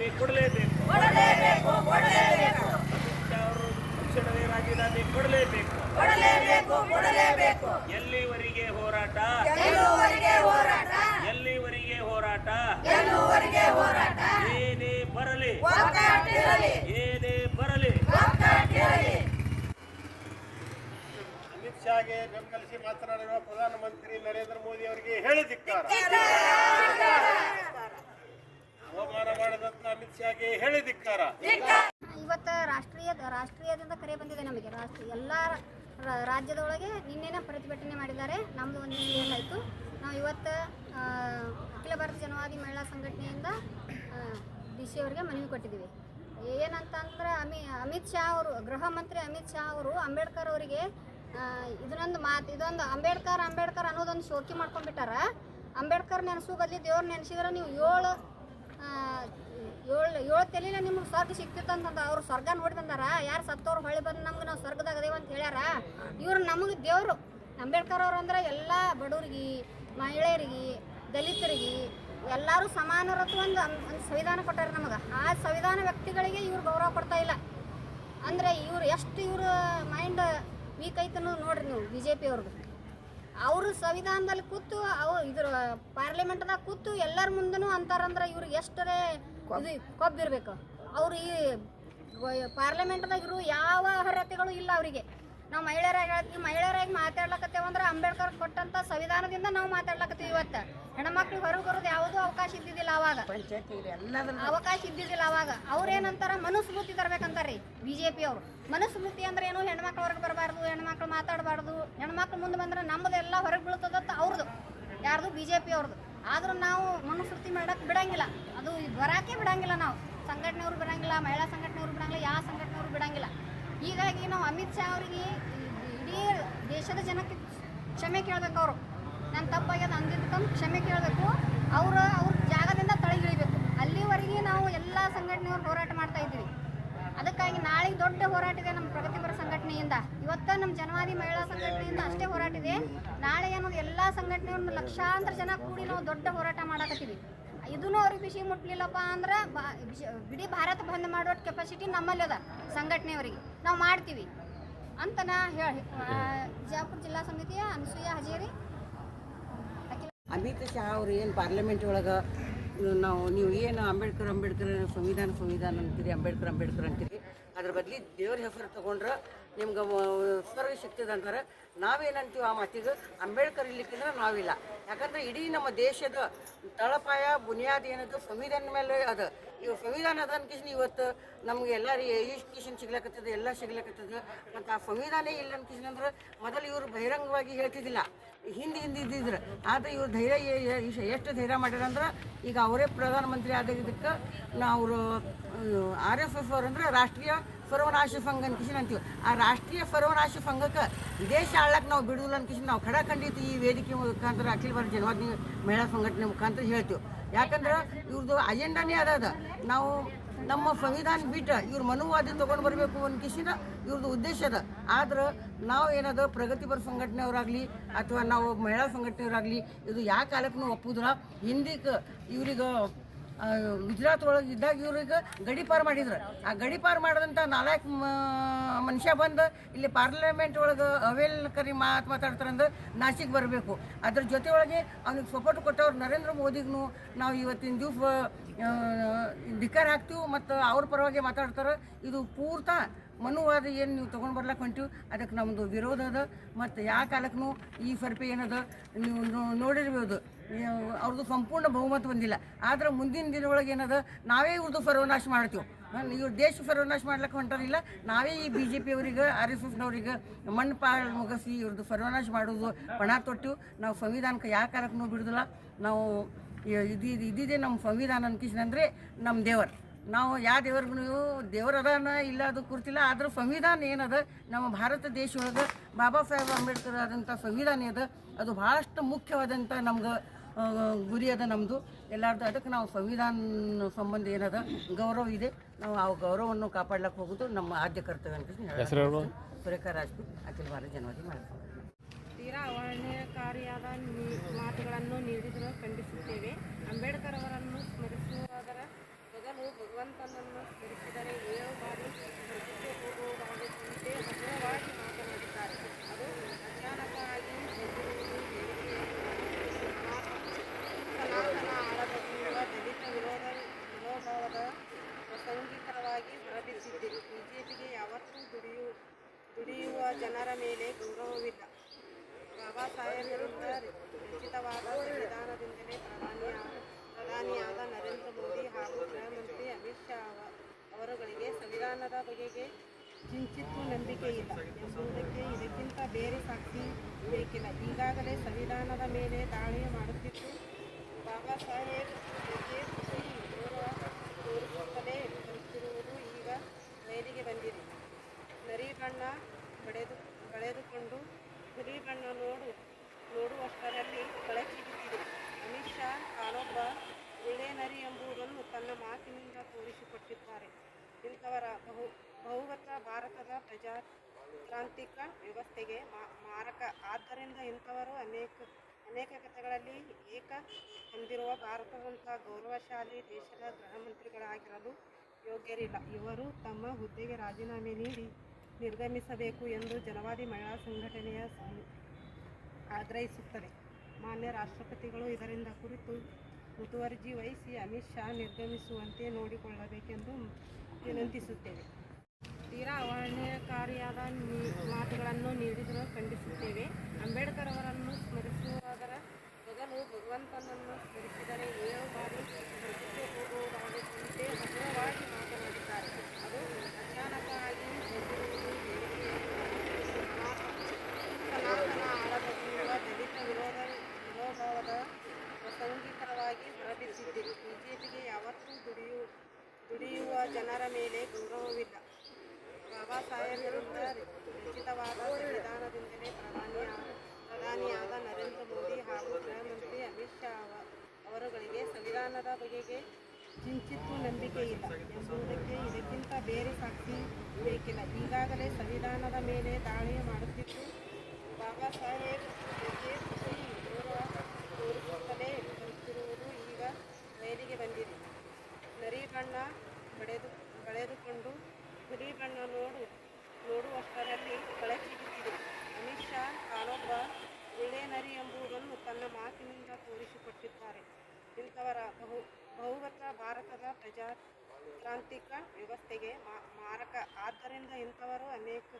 ರಾಜೀನಾಮೆ ಕೊಡಲೇಬೇಕು ಕೊಡಲೇಬೇಕು. ಕೊಡಲೇಬೇಕು ಅಮಿತ್ ಅವರು ತಕ್ಷಣವೇ ರಾಜೀನಾಮೆ ಕೊಡಲೇಬೇಕು. ಕೊಡಲೇಬೇಕು ಕೊಡಲೇಬೇಕು. ಎಲ್ಲಿವರೆಗೆ ಹೋರಾಟ? ಎಲ್ಲಿವರೆಗೆ ಹೋರಾಟ? ಏನೇ ಬರಲಿ. ಏನೇ ಬರಲಿ. ಅಮಿತ್ ಶಾಗೆ ಬೆಂಬಲಿಸಿ ಮಾತನಾಡಿರುವ ಪ್ರಧಾನಮಂತ್ರಿ ನರೇಂದ್ರ ಮೋದಿ ಅವರಿಗೆ ಹೇಳಿದಿಕ್ಕಾರ. ಇವತ್ತು ರಾಷ್ಟ್ರೀಯ, ರಾಷ್ಟ್ರೀಯದಿಂದ ಕರೆ ಬಂದಿದೆ ನಮಗೆ. ರಾಷ್ಟ್ರೀಯ, ಎಲ್ಲ ರಾಜ್ಯದೊಳಗೆ ನಿನ್ನೆನೇ ಪ್ರತಿಭಟನೆ ಮಾಡಿದ್ದಾರೆ. ನಮ್ಮದು ಒಂದು ಏನಾಯಿತು ನಾವು ಇವತ್ತು ಅಖಿಲ ಭಾರತ ಜನವಾದಿ ಮಹಿಳಾ ಸಂಘಟನೆಯಿಂದ ಡಿ ಸಿ ಅವರಿಗೆ ಮನವಿ ಕೊಟ್ಟಿದ್ದೀವಿ. ಏನಂತಂದ್ರೆ, ಅಮಿ, ಅಮಿತ್ ಶಾ ಅವರು, ಗೃಹ ಮಂತ್ರಿ ಅಮಿತ್ ಶಾ ಅವರು ಅಂಬೇಡ್ಕರ್ ಅವರಿಗೆ ಇದನ್ನೊಂದು ಮಾತು, ಇದೊಂದು ಅಂಬೇಡ್ಕರ್ ಅಂಬೇಡ್ಕರ್ ಅನ್ನೋದೊಂದು ಶೋಕಿ ಮಾಡ್ಕೊಂಡ್ಬಿಟ್ಟಾರ. ಅಂಬೇಡ್ಕರ್ ನೆನೆಸು ಬದಲಿ ದೇವ್ರು ನೆನೆಸಿದ್ರೆ ನೀವು ಏಳು ಏಳು ಏಳು ತೆಲಿನ ನಿಮ್ಗೆ ಸ್ವರ್ಗ ಸಿಕ್ತಿತ್ತು ಅಂತಂದ ಅವ್ರು ಸ್ವರ್ಗ ನೋಡಿ ಬಂದಾರ. ಯಾರು ಸತ್ತವ್ರು ಹೊಳೆ ಬಂದು ನಮ್ಗೆ ನಾವು ಸ್ವರ್ಗದಾಗ ಅದೇವ ಅಂತ ಹೇಳ್ಯಾರ. ಇವ್ರು ನಮಗೆ ದೇವರು. ಅಂಬೇಡ್ಕರ್ ಅವ್ರು ಅಂದ್ರೆ ಎಲ್ಲ ಬಡವ್ರಿಗೆ ಮಹಿಳೆಯರಿಗೆ, ದಲಿತರಿಗೆ ಎಲ್ಲರೂ ಸಮಾನರತ್ತು ಒಂದು ಒಂದು ಸಂವಿಧಾನ ಕೊಟ್ಟಾರ ನಮಗೆ. ಆ ಸಂವಿಧಾನ ವ್ಯಕ್ತಿಗಳಿಗೆ ಇವ್ರು ಗೌರವ ಕೊಡ್ತಾ ಇಲ್ಲ. ಅಂದರೆ ಇವ್ರು ಎಷ್ಟು ಇವ್ರ ಮೈಂಡ್ ವೀಕ್ ಐತನೋ ನೋಡ್ರಿ ನೀವು ಬಿ ಜೆ ಪಿ ಅವ್ರದ್ದು ಅವರು ಸಂವಿಧಾನದಲ್ಲಿ ಕೂತು ಅವು ಇದ್ರ ಪಾರ್ಲಿಮೆಂಟ್ದಾಗ ಕೂತು ಎಲ್ಲರ ಮುಂದೂ ಅಂತಾರಂದ್ರೆ ಇವ್ರಿಗೆ ಎಷ್ಟರೇ ಇದು ಕೊಬ್ಬಿರ್ಬೇಕು. ಅವ್ರು ಈ ಪಾರ್ಲಿಮೆಂಟ್ದಾಗ ಇರೋ ಯಾವ ಅರ್ಹತೆಗಳು ಇಲ್ಲ ಅವರಿಗೆ. ನಾವು ಮಹಿಳೆಯರಾಗಿ ಹೇಳ್ತೀವಿ ಮಹಿಳೆಯರಾಗಿ ಮಾತಾಡ್ಲಕತ್ತೇವೆ ಅಂದ್ರೆ ಅಂಬೇಡ್ಕರ್ ಕೊಟ್ಟಂಥ ಸಂವಿಧಾನದಿಂದ ನಾವು ಮಾತಾಡ್ಲಕತ್ತೀವಿ ಇವತ್ತು. ಹೆಣ್ಮಕ್ಳು ಹೊರಗೆ ಬರೋದು ಯಾವುದೂ ಅವಕಾಶ ಇದ್ದಿದ್ದಿಲ್ಲ ಅವಾಗ. ಅವಕಾಶ ಇದ್ದಿದ್ದಿಲ್ಲ ಅವಾಗ. ಅವ್ರೇನಂತಾರ ಮನುಸ್ಮೃತಿ ತರ್ಬೇಕಂತಾರ್ರಿ ಬಿ ಜೆ ಪಿ ಅವರು ಮನುಸ್ಮೃತಿ ಅಂದ್ರೆ ಏನು ಹೆಣ್ಮಕ್ಳು ಹೊರಗೆ ಬರಬಾರ್ದು ಹೆಣ್ಮಕ್ಳು ಮಾತಾಡಬಾರ್ದು ಹೆಣ್ಮಕ್ಳು ಮುಂದೆ ಬಂದ್ರೆ ನಮ್ಮದೆಲ್ಲ ಹೊರಗೆ ಬೀಳ್ತದತ್ತ ಅವ್ರದ್ದು ಯಾರ್ದು? ಬಿ ಜೆ ಪಿ ಅವ್ರದ್ದು ಆದ್ರೂ ನಾವು ಮನುಸ್ಮೃತಿ ಮಾಡಕ್ಕೆ ಬಿಡಂಗಿಲ್ಲ. ಅದು ಬರಾಕೆ ಬಿಡಂಗಿಲ್ಲ ನಾವು. ಸಂಘಟನೆಯವರು ಬಿಡಂಗಿಲ್ಲ, ಮಹಿಳಾ ಸಂಘಟನೆಯವರು ಬಿಡಂಗಿಲ್ಲ ಯಾವ ಸಂಘಟನೆಯವರು ಬಿಡಂಗಿಲ್ಲ. ಹೀಗಾಗಿ ನಾವು ಅಮಿತ್ ಶಾ ಅವರಿಗೆ ಇಡೀ ದೇಶದ ಜನಕ್ಕೆ ಕ್ಷಮೆ ಕೇಳಬೇಕು ಅವರು. ನಾನು ತಪ್ಪಾಗ್ಯದ ಅಂದಿದ್ದಕ್ಕಂತ ಕ್ಷಮೆ ಕೇಳಬೇಕು. ಅವರು, ಅವ್ರ ಜಾಗದಿಂದ ತಳಗಿಳಿಬೇಕು ಅಲ್ಲಿವರೆಗೆ ನಾವು ಎಲ್ಲ ಸಂಘಟನೆಯವ್ರು ಹೋರಾಟ ಮಾಡ್ತಾ ಇದ್ದೀವಿ. ಅದಕ್ಕಾಗಿ ನಾಳೆ ದೊಡ್ಡ ಹೋರಾಟ ಇದೆ ನಮ್ಮ ಪ್ರಗತಿಪರ ಸಂಘಟನೆಯಿಂದ. ಇವತ್ತ ನಮ್ಮ ಜನವಾದಿ ಮಹಿಳಾ ಸಂಘಟನೆಯಿಂದ ಅಷ್ಟೇ ಹೋರಾಟ ಇದೆ. ನಾಳೆ ಅನ್ನೋದು ಎಲ್ಲ ಸಂಘಟನೆಯವ್ರನ್ನ ಲಕ್ಷಾಂತರ ಜನ ಕೂಡಿ ನಾವು ದೊಡ್ಡ ಹೋರಾಟ ಮಾಡಾಕತ್ತೀವಿ. ಇದನ್ನು ಅವ್ರಿಗೆ ಬಿಸಿ ಮುಟ್ಲಿಲ್ಲಪ್ಪ ಅಂದ್ರೆ ಬಾ- ಬಿಸಿ- ಇಡೀ ಭಾರತ ಬಂದ್ ಮಾಡೋ ಕೆಪಾಸಿಟಿ ನಮ್ಮಲ್ಲಿ ಅದ ಸಂಘಟನೆಯವರಿಗೆ. ನಾವು ಮಾಡ್ತೀವಿ. ಅಂತ ನಾ ಹೇಳಿ ಬಿಜಾಪುರ ಜಿಲ್ಲಾ ಸಮಿತಿಯ ಅನಸೂಯ ಹಜೇರಿ. ಅಮಿತ್ ಶಾ ಅವ್ರು ಏನು ಪಾರ್ಲಿಮೆಂಟ್ ಒಳಗೆ ನಾವು, ನೀವು ಏನು ಅಂಬೇಡ್ಕರ್ ಅಂಬೇಡ್ಕರ್ ಸಂವಿಧಾನ ಸಂವಿಧಾನ ಅಂತೀರಿ, ಅಂಬೇಡ್ಕರ್ ಅಂಬೇಡ್ಕರ್ ಅಂತೀರಿ, ಅದ್ರ ಬದಲಿ ದೇವ್ರ ಹೆಸರು ತಗೊಂಡ್ರೆ ನಿಮ್ಗೆ ಸ್ವರ್ಗ ಸಿಗ್ತದೆ ಅಂತಾರೆ. ನಾವೇನಂತೀವಿ ಆ ಮಾತಿಗೆ? ಅಂಬೇಡ್ಕರ್ ಇರ್ಲಿಕ್ಕಿಂದ್ರೆ ನಾವಿಲ್ಲ. ಯಾಕಂದ್ರೆ ಇಡೀ ನಮ್ಮ ದೇಶದ ತಳಪಾಯ, ಬುನಿಯಾದ ಏನದು ಸಂವಿಧಾನ ಮೇಲೆ ಅದ ಇವು ಸಂವಿಧಾನ ಅದ ಅನ್ಕಿಸ್ ಇವತ್ತು ನಮ್ಗೆ ಎಲ್ಲ ಎಜುಕೇಷನ್ ಸಿಗ್ಲಕತ್ತದ, ಎಲ್ಲ ಸಿಗ್ಲಕತ್ತದ. ಮತ್ತು ಆ ಸಂವಿಧಾನ ಇಲ್ಲ ಅನ್ಕಿಸ್ ಅಂದ್ರೆ ಮೊದಲು ಇವರು ಬಹಿರಂಗವಾಗಿ ಹೇಳ್ತಿದ್ದಿಲ್ಲ. ಹಿಂದೆ ಹಿಂದೆ ಇದ್ದಿದ್ರು. ಆದರೆ ಇವ್ರು ಧೈರ್ಯ ಎಷ್ಟು ಧೈರ್ಯ ಮಾಡ್ಯಾರ ಅಂದ್ರೆ ಈಗ ಅವರೇ ಪ್ರಧಾನಮಂತ್ರಿ ಆದ ಇದಕ್ಕೆ ನಾವು ಅವರು ಆರ್ ಎಫ್ ಎಫ್ ಅವ್ರು ಅಂದ್ರೆ ರಾಷ್ಟ್ರೀಯ ಸರ್ವನಾಶ ಸಂಘ ಅನ್ಕಿಸಿನ ಅಂತೀವಿ. ಆ ರಾಷ್ಟ್ರೀಯ ಸರ್ವನಾಶ ಸಂಘಕ್ಕೆ ದೇಶ ಆಳಕ್ಕೆ ನಾವು ಬಿಡುದಿಲ್ಲ ಅನ್ಕಿಸಿ ನಾವು ಖಡ ಖಂಡಿತ ಈ ವೇದಿಕೆ ಮುಖಾಂತರ ಅಖಿಲ ಭಾರತ ಜನವಾದಿ ಮಹಿಳಾ ಸಂಘಟನೆ ಮುಖಾಂತರ ಹೇಳ್ತೀವಿ. ಯಾಕಂದ್ರೆ ಇವ್ರದ್ದು ಅಜೆಂಡಾನೇ ಅದ ಅದ. ನಾವು ನಮ್ಮ ಸಂವಿಧಾನ ಬಿಟ್ಟು ಇವ್ರ ಮನುವಾದಿ ತೊಗೊಂಡು ಬರಬೇಕು ಅನ್ಕಿಸಿನ ಇವ್ರದ್ದು ಉದ್ದೇಶ ಅದ. ಆದ್ರೆ ನಾವು ಏನದ ಪ್ರಗತಿಪರ ಸಂಘಟನೆಯವರಾಗಲಿ ಅಥವಾ ನಾವು ಮಹಿಳಾ ಸಂಘಟನೆಯವರಾಗಲಿ ಇದು ಯಾವ ಕಾಲಕ್ಕೂ ಒಪ್ಪುದ್ರ ಹಿಂದಿಗೆ ಇವ್ರಿಗೆ ಗುಜರಾತ್ ಒಳಗೆ ಇದ್ದಾಗ ಇವ್ರಿಗೆ ಗಡಿಪಾರು ಮಾಡಿದ್ರು. ಆ ಗಡಿಪಾರು ಮಾಡಿದಂಥ ನಾಲ್ಕು ಮನುಷ್ಯ ಬಂದು ಇಲ್ಲಿ ಪಾರ್ಲಿಮೆಂಟ್ ಒಳಗೆ ಅವೇಲ್ಕರಿ ಮಾತು ಮಾತಾಡ್ತಾರಂದ್ರೆ ನಾಸಿಕ್ ಬರಬೇಕು. ಅದ್ರ ಜೊತೆ ಒಳಗೆ ಅವ್ನಿಗೆ ಸಪೋರ್ಟ್ ಕೊಟ್ಟವ್ರು ನರೇಂದ್ರ ಮೋದಿಗೂ ನಾವು ಇವತ್ತಿನ ದಿವಸ ಧಿಕ್ಕಾರ ಹಾಕ್ತೀವಿ ಮತ್ತು ಅವ್ರ ಪರವಾಗಿ ಮಾತಾಡ್ತಾರೆ. ಇದು ಪೂರ್ತ ಮನುವಾದ ಏನು ನೀವು ತೊಗೊಂಡು ಬರ್ಲಾಕ ಹೊಂಟೀವಿ ಅದಕ್ಕೆ ನಮ್ಮದು ವಿರೋಧ ಅದ. ಮತ್ತು ಯಾವ ಕಾಲಕ್ಕೂ ಈ ಫರ್ಪಿ ಏನದ, ನೀವು ನೋಡಿರ್ಬೋದು. ಅವ್ರದ್ದು ಸಂಪೂರ್ಣ ಬಹುಮತ ಬಂದಿಲ್ಲ ಆದ್ರೆ ಮುಂದಿನ ದಿನದೊಳಗೆ ಏನದ? ನಾವೇ ಇವ್ರದ್ದು ಸರ್ವನಾಶ ಮಾಡ್ತೀವಿ. ಇವ್ರು ದೇಶ ಸರ್ವನಾಶ ಮಾಡ್ಲಿಕ್ಕೆ ಹೊಂಟಾರಿಲ್ಲ. ನಾವೇ ಈ ಬಿ ಜೆ ಪಿಯವ್ರಿಗೆ ಆರ್ ಎಸ್ ಎಸ್ನವ್ರಿಗೆ ಮಣ್ಣು ಪಾಳು ಮುಗಿಸಿ ಇವ್ರದ್ದು ಸರ್ವನಾಶ ಮಾಡೋದು ಪಣ ತೊಟ್ಟು. ನಾವು ಸಂವಿಧಾನಕ್ಕೆ ಯಾವ ಕಾರಕ್ಕೂ ಬಿಡೋದಿಲ್ಲ. ನಾವು ಇದು ಇದು- ಇದಿದೆ ನಮ್ಮ ಸಂವಿಧಾನ ಅನ್ಕಿಸಿನಂದ್ರೆ ನಮ್ಮ ದೇವರು. ನಾವು ಯಾವ ದೇವ್ರಿಗೂ ದೇವರದಾನ ಇಲ್ಲ ಅದು ಕುರ್ತಿಲ್ಲ ಆದ್ರೆ ಸಂವಿಧಾನ ಏನದ? ನಮ್ಮ ಭಾರತ ದೇಶ ಒಳಗೆ ಬಾಬಾ ಸಾಹೇಬ್ ಅಂಬೇಡ್ಕರ್ ಆದಂಥ ಸಂವಿಧಾನ ಅದ ಅದು ಭಾಳಷ್ಟು ಮುಖ್ಯವಾದಂಥ ನಮ್ಗೆ ಗುರಿ ಅದ ನಮ್ಮದು ಎಲ್ಲರದ್ದು ಅದಕ್ಕೆ ನಾವು ಸಂವಿಧಾನ ಸಂಬಂಧ ಏನದ ಗೌರವ ಇದೆ. ನಾವು ಆ ಗೌರವವನ್ನು ಕಾಪಾಡ್ಲಕ್ಕೆ ಹೋಗೋದು ನಮ್ಮ ಆದ್ಯ ಕರ್ತವ್ಯ ಅಂತ ಹೇಳಿ ಸುರೇಖಾ ರಾಜ್ಪೂತ್ ಅಖಿಲ ಭಾರತ ಜನವರಿ ಮಾಡ್ತಾರೆ ತೀರಾ ಅವಾನ್ಯಕಾರಿಯಾದ ನೀ- ಮಾತುಗಳನ್ನು ನೀಡಿದರೂ ಖಂಡಿಸುತ್ತೇವೆ. ಅಂಬೇಡ್ಕರ್ ಅವರನ್ನು ಸ್ಮರಿಸುವುದರ ಮೊದಲು ಭಗವಂತನನ್ನು ಸ್ಮರಿಸಿದರೆ ಏಳು ಬಾರಿ ಜನರ ಮೇಲೆ ಗೌರವವಿಲ್ಲ. ಬಾಬಾ ಸಾಹೇಬರಿಂದ ರಚಿತವಾದ ಸಂವಿಧಾನದಿಂದಲೇ ಪ್ರಧಾನಿಯಾದ ಪ್ರಧಾನಿಯಾದ ನರೇಂದ್ರ ಮೋದಿ ಹಾಗೂ ಗೃಹ ಮಂತ್ರಿ ಅಮಿತ್ ಶಾ ಅವರುಗಳಿಗೆ ಸಂವಿಧಾನದ ಬಗೆಗೆ ಕಿಂಚಿತ್ತೂ ನಂಬಿಕೆ ಇಲ್ಲ ಎಂಬುದಕ್ಕೆ ಇದಕ್ಕಿಂತ ಬೇರೆ ಸಾಕ್ಷಿ ಬೇಕಿಲ್ಲ. ಈಗಾಗಲೇ ಸಂವಿಧಾನದ ಮೇಲೆ ದಾಳಿ ಮಾಡುತ್ತಿದ್ದು, ಬಾಬಾ ಸಾಹೇಬ್ ತೋರಿಸುತ್ತಲೇ ಬರುತ್ತಿರುವುದು ಈಗ ಬಂದಿದೆ. ನರಿ ಬಣ್ಣ ಕಳೆದುಕೊಂಡು ಬಣ್ಣ ನೋಡು, ನೋಡುವಷ್ಟರಲ್ಲಿ ಕಳಚಿಬಿಟ್ಟಿದೆ ಅಮಿತ್ ಶಾ ತಾನೊಬ್ಬ ಒಳ್ಳೆ ನರಿ ಎಂಬುದನ್ನು ತನ್ನ ಮಾತಿನಿಂದ ತೋರಿಸಿಕೊಟ್ಟಿದ್ದಾರೆ. ಇಂಥವರ ಬಹು ಬಹುಮತ ಭಾರತದ ಪ್ರಜಾತಾಂತ್ರಿಕ ವ್ಯವಸ್ಥೆಗೆ ಮಾರಕ. ಆದ್ದರಿಂದ ಇಂಥವರು ಅನೇಕ ಅನೇಕ ಕಥೆಗಳಲ್ಲಿ ಏಕ ಹೊಂದಿರುವ ಭಾರತದಂಥ ಗೌರವಶಾಲಿ ದೇಶದ ಗೃಹ ಮಂತ್ರಿಗಳಾಗಿರಲು ಯೋಗ್ಯರಿಲ್ಲ. ಇವರು ತಮ್ಮ ಹುದ್ದೆಗೆ ರಾಜೀನಾಮೆ ನೀಡಿ ನಿರ್ಗಮಿಸಬೇಕು ಎಂದು ಜನವಾದಿ ಮಹಿಳಾ ಸಂಘಟನೆಯ ಆಗ್ರಹಿಸುತ್ತದೆ. ಮಾನ್ಯ ರಾಷ್ಟ್ರಪತಿಗಳು, ಇದರಿಂದ ಕುರಿತು ಮುತುವರ್ಜಿ ವಹಿಸಿ ಅಮಿತ್ ಶಾ ನಿರ್ಗಮಿಸುವಂತೆ ನೋಡಿಕೊಳ್ಳಬೇಕೆಂದು ವಿನಂತಿಸುತ್ತೇವೆ. ತೀರಾ ಅವರ್ಣಕಾರಿಯಾದ ಮಾತುಗಳನ್ನು ನೀಡಿದರೂ ಖಂಡಿಸುತ್ತೇವೆ. ಅಂಬೇಡ್ಕರ್ ಅವರನ್ನು ಸ್ಮರಿಸುವುದರ ಬದಲು ಭಗವಂತನನ್ನು ಸ್ಮರಿಸಿದರೆ ಜನರ ಮೇಲೆ ಗೌರವವಿಲ್ಲ. ಬಾಬಾ ಸಾಹೇಬರಿಂದ ರಚಿತವಾದ ಸಂವಿಧಾನದಿಂದಲೇ ಪ್ರಧಾನಿಯಾದ ಪ್ರಧಾನಿಯಾದ ನರೇಂದ್ರ ಮೋದಿ ಹಾಗೂ ಗೃಹ ಅಮಿತ್ ಶಾ ಅವ- ಅವರುಗಳಿಗೆ ಸಂವಿಧಾನದ ಬಗೆಗೆ ಕಿಂಚಿತ್ತೂ ನಂಬಿಕೆ ಇಲ್ಲ ಎಂಬುದಕ್ಕೆ ಇದಕ್ಕಿಂತ ಬೇರೆ ಸಾಕ್ಷಿ ಬೇಕಿಲ್ಲ. ಈಗಾಗಲೇ ಸಂವಿಧಾನದ ಮೇಲೆ ದಾಳಿ ಮಾಡುತ್ತಿದ್ದು ಬಾಬಾ ಸಾಹೇಬ್ ಬಗ್ಗೆ ಹುಸಿ ಗೌರವ ತೋರಿಸುತ್ತಲೇ ಬರುತ್ತಿರುವುದು ಈಗ ಬಯಲಿಗೆ ಬಂದಿದೆ ನರಿ ಬಣ್ಣ ಬಳೆದು ಬಳೆದುಕೊಂಡು ಹುಲಿ ಬಣ್ಣ ನೋಡು ನೋಡುವಷ್ಟರಲ್ಲಿ ಕಳಚಿಬಿಟ್ಟಿದೆ ಅಮಿತ್ ಶಾ ತಾನೊಬ್ಬ ಒಳ್ಳೆ ನರಿ ಎಂಬುದನ್ನು ತನ್ನ ಮಾತಿನಿಂದ ತೋರಿಸಿಕೊಟ್ಟಿದ್ದಾರೆ ಇಂಥವರ ಬಹು ಬಹುಮತ ಭಾರತದ ಪ್ರಜಾತಾಂತ್ರಿಕ ವ್ಯವಸ್ಥೆಗೆ ಮಾರಕ. ಆದ್ದರಿಂದ ಇಂಥವರು ಅನೇಕ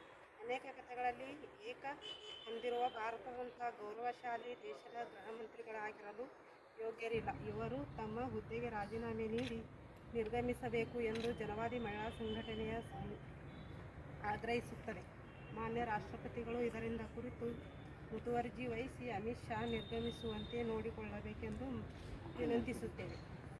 ಅನೇಕ ಕಥೆಗಳಲ್ಲಿ ಏಕ ಹೊಂದಿರುವ ಭಾರತದಂಥ ಗೌರವಶಾಲಿ ದೇಶದ ಗೃಹ ಮಂತ್ರಿಗಳಾಗಿರಲು ಯೋಗ್ಯರಿಲ್ಲ. ಇವರು ತಮ್ಮ ಹುದ್ದೆಗೆ ರಾಜೀನಾಮೆ ನೀಡಿ ನಿರ್ಗಮಿಸಬೇಕು ಎಂದು ಜನವಾದಿ ಮಹಿಳಾ ಸಂಘಟನೆಯ ಆಗ್ರಹಿಸುತ್ತದೆ. ಮಾನ್ಯ ರಾಷ್ಟ್ರಪತಿಗಳು ಇದರಿಂದ ಕುರಿತು ಮುತುವರ್ಜಿ ವಹಿಸಿ ಅಮಿತ್ ಶಾ ನಿರ್ಗಮಿಸುವಂತೆ ನೋಡಿಕೊಳ್ಳಬೇಕೆಂದು ವಿನಂತಿಸುತ್ತೇವೆ